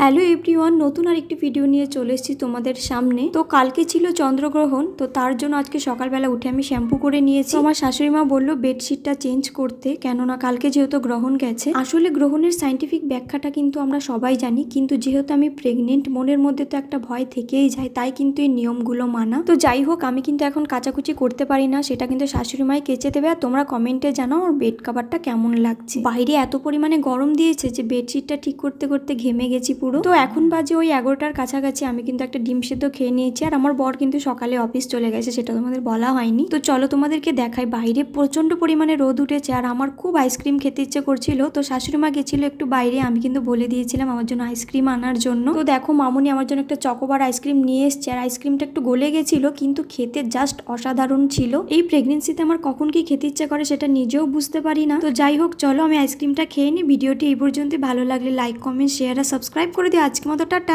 Hello everyone, নতুন আর একটি video নিয়ে চলে এসেছি তোমাদের সামনে। তো কালকে ছিল চন্দ্রগ্রহণ, তো তার জন্য আজকে সকালবেলা উঠে আমি শ্যাম্পু করে নিয়েছি। আমার শাশুড়ি মা বলল, বেডশিটটা চেঞ্জ করতে, কেননা কালকে যেহেতু গ্রহণ গেছে। আসলে গ্রহণের সাইন্টিফিক ব্যাখ্যাটা কিন্তু আমরা সবাই জানি, কিন্তু যেহেতু আমি প্রেগনেন্ট মনের মধ্যে তো একটা ভয় থেকেই যায়, তাই কিন্তু এই নিয়মগুলো মানা। তো যাই হোক, আমি কিন্তু এখন কাচাকুচি করতে পারি না, সেটা কিন্তু শাশুড়ি মাই কেচে দেবে, আর তোমরা কমেন্টে জানাও আর বেড কাভারটা কেমন লাগছে। বাইরে এত পরিমাণে গরম দিয়েছে যে বেডশিটটা ঠিক করতে করতে ঘেমে গেছি পুরো। তো এখন বাজে ওই এগারোটার কাছাকাছি, আমি কিন্তু একটা ডিম সেদ্ধ খেয়ে নিয়েছি। আর আমার বর কিন্তু সকালে অফিস চলে গেছে, সেটা তোমাদের বলা হয়নি। তো চলো তোমাদেরকে দেখাই, বাইরে প্রচণ্ড পরিমাণে রোদ উঠেছে। আর আমার খুব আইসক্রিম খেতে ইচ্ছে করছিল। তো শাশুড়ি মা গেছিল একটু বাইরে, আমি কিন্তু বলে দিয়েছিলাম আমার জন্য আইসক্রিম আনার জন্য। তো দেখো মামুনি আমার জন্য একটা চকোবার আইসক্রিম নিয়ে এসছে। আর আইসক্রিমটা একটু গলে গেছিল, কিন্তু খেতে জাস্ট অসাধারণ ছিল। এই প্রেগনেন্সিতে আমার কখন কি খেতে ইচ্ছে করে সেটা নিজেও বুঝতে পারি না। তো যাই হোক, চলো আমি আইসক্রিমটা খেয়ে নিই। ভিডিওটি এই পর্যন্ত ভালো লাগলে লাইক কমেন্ট শেয়ার আর সাবস্ক্রাইব করে দিয়ে আজকে মতো টাটা।